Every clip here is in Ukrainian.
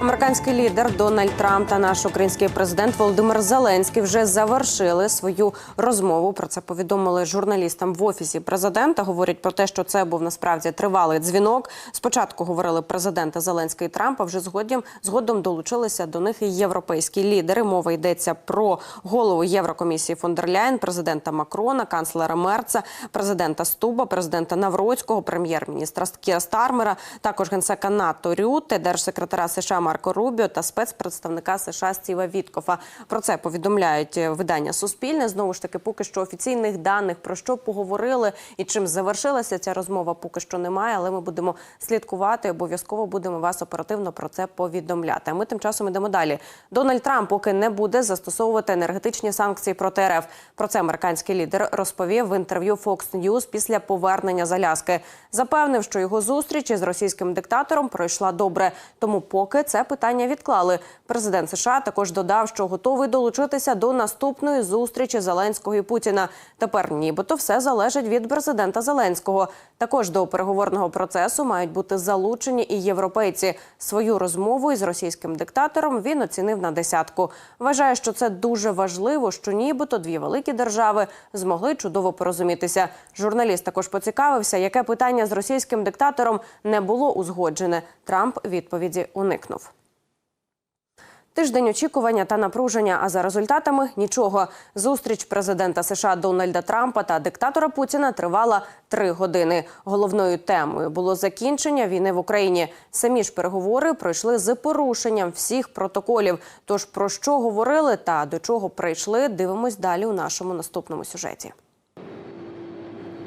Американський лідер Дональд Трамп та наш український президент Володимир Зеленський вже завершили свою розмову. Про це повідомили журналістам в офісі президента. Говорять про те, що це був насправді тривалий дзвінок. Спочатку говорили президенти Зеленський і Трамп, а вже згодом згодом долучилися до них і європейські лідери. Мова йдеться про голову Єврокомісії фон президента Макрона, канцлера Мерца, президента Стуба, президента Навроцького, прем'єр-міністра Кіра Стармера, також генсека НАТО Рюте, держсекретаря США Марко Рубіо та спецпредставника США Стіва Віткофа. Про це повідомляють е, видання Суспільне. Знову ж таки, поки що офіційних даних про що поговорили і чим завершилася ця розмова, поки що немає. Але ми будемо слідкувати. Обов'язково будемо вас оперативно про це повідомляти. А ми тим часом йдемо далі. Дональд Трамп поки не буде застосовувати енергетичні санкції проти РФ. Про це американський лідер розповів в інтерв'ю Fox News після повернення з Аляски. Запевнив, що його зустріч із російським диктатором пройшла добре. Тому поки це питання відклали. Президент США також додав, що готовий долучитися до наступної зустрічі Зеленського і Путіна. Тепер нібито все залежить від президента Зеленського. Також до переговорного процесу мають бути залучені і європейці. Свою розмову із російським диктатором він оцінив на десятку. Вважає, що це дуже важливо, що нібито дві великі держави змогли чудово порозумітися. Журналіст також поцікавився, яке питання з російським диктатором не було узгоджене. Трамп відповіді уникнув. Тиждень очікування та напруження. А за результатами нічого. Зустріч президента США Дональда Трампа та диктатора Путіна тривала три години. Головною темою було закінчення війни в Україні. Самі ж переговори пройшли з порушенням всіх протоколів. Тож про що говорили та до чого прийшли, дивимось далі у нашому наступному сюжеті.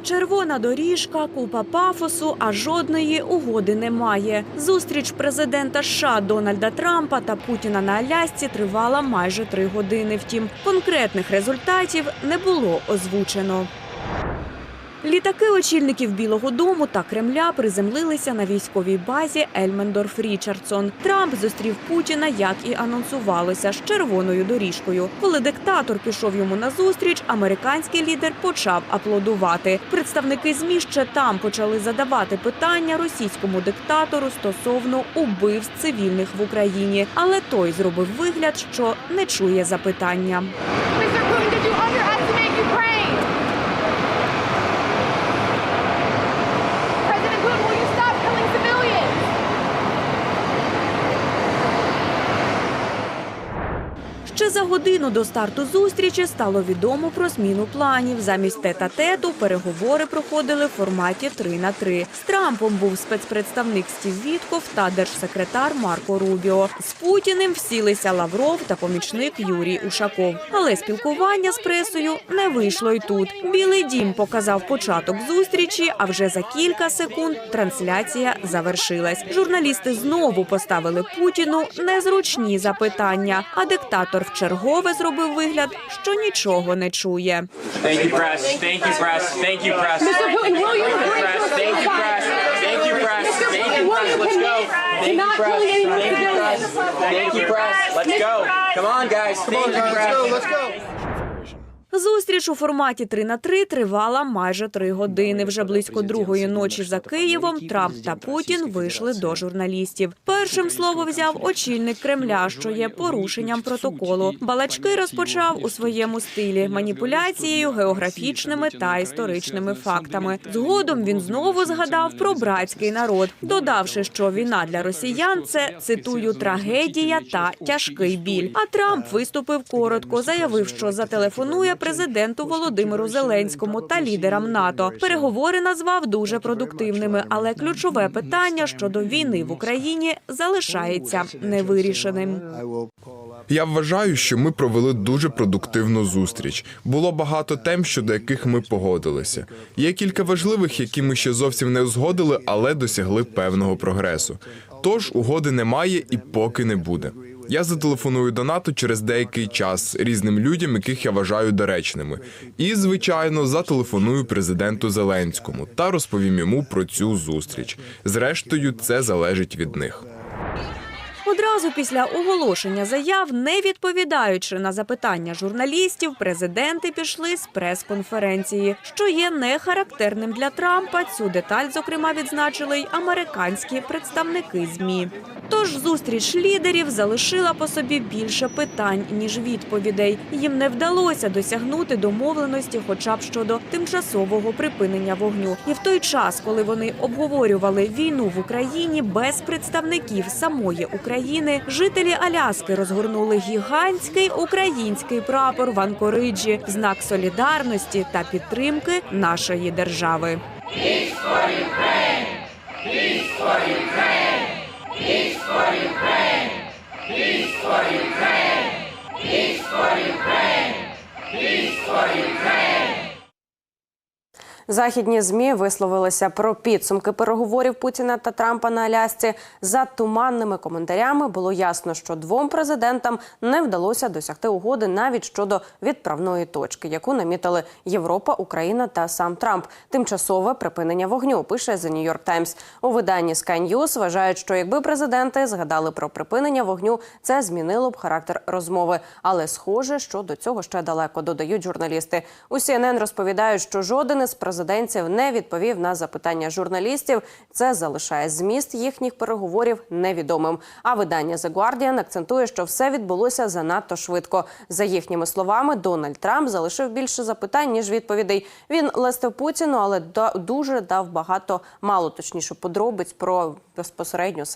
Червона доріжка, купа пафосу, а жодної угоди немає. Зустріч президента США Дональда Трампа та Путіна на Алясці тривала майже три години. Втім, конкретних результатів не було озвучено. Літаки очільників Білого Дому та Кремля приземлилися на військовій базі Ельмендорф Річардсон. Трамп зустрів Путіна, як і анонсувалося, з червоною доріжкою. Коли диктатор пішов йому на зустріч, американський лідер почав аплодувати. Представники ЗМІ ще там почали задавати питання російському диктатору стосовно убивств цивільних в Україні. Але той зробив вигляд, що не чує запитання. Годину до старту зустрічі стало відомо про зміну планів. Замість тет-а-тету переговори проходили в форматі 3 на 3. З Трампом був спецпредставник Стів Вітков та держсекретар Марко Рубіо. З Путіним всілися Лавров та помічник Юрій Ушаков. Але спілкування з пресою не вийшло й тут. Білий дім показав початок зустрічі, а вже за кілька секунд трансляція завершилась. Журналісти знову поставили Путіну незручні запитання, а диктатор вчергове зробив вигляд, що нічого не чує. Thank you, press. Thank you, press. Thank you, Come on, guys. Will press. you Let's go. Let's go. Come on, guys. Thank you, press. Зустріч у форматі 3 на 3 тривала майже три години. Вже близько другої ночі за Києвом Трамп та Путін вийшли до журналістів. Першим слово взяв очільник Кремля, що є порушенням протоколу. Балачки розпочав у своєму стилі маніпуляцією географічними та історичними фактами. Згодом він знову згадав про братський народ, додавши, що війна для росіян це цитую трагедія та тяжкий біль. А Трамп виступив коротко, заявив, що зателефонує президенту Володимиру Зеленському та лідерам НАТО. Переговори назвав дуже продуктивними, але ключове питання щодо війни в Україні залишається невирішеним. Я вважаю, що ми провели дуже продуктивну зустріч. Було багато тем, щодо яких ми погодилися. Є кілька важливих, які ми ще зовсім не узгодили, але досягли певного прогресу. Тож угоди немає і поки не буде. Я зателефоную до НАТО через деякий час різним людям, яких я вважаю доречними. І, звичайно, зателефоную президенту Зеленському та розповім йому про цю зустріч. Зрештою, це залежить від них. Одразу після оголошення заяв, не відповідаючи на запитання журналістів, президенти пішли з прес-конференції, що є не характерним для Трампа. Цю деталь, зокрема, відзначили й американські представники змі. Тож зустріч лідерів залишила по собі більше питань ніж відповідей. Їм не вдалося досягнути домовленості, хоча б щодо тимчасового припинення вогню. І в той час, коли вони обговорювали війну в Україні без представників самої України, жителі Аляски розгорнули гігантський український прапор в Анкориджі знак солідарності та підтримки нашої держави. Західні змі висловилися про підсумки переговорів Путіна та Трампа на Алясці. За туманними коментарями було ясно, що двом президентам не вдалося досягти угоди навіть щодо відправної точки, яку намітили Європа, Україна та сам Трамп. Тимчасове припинення вогню пише The New York Times. У виданні Sky News вважають, що якби президенти згадали про припинення вогню, це змінило б характер розмови. Але схоже, що до цього ще далеко додають журналісти. У CNN розповідають, що жоден із президентів не відповів на запитання журналістів. Це залишає зміст їхніх переговорів невідомим. А видання The Guardian акцентує, що все відбулося занадто швидко. За їхніми словами, Дональд Трамп залишив більше запитань ніж відповідей. Він лестив Путіну, але дуже дав багато мало точніше подробиць про безпосередньо сам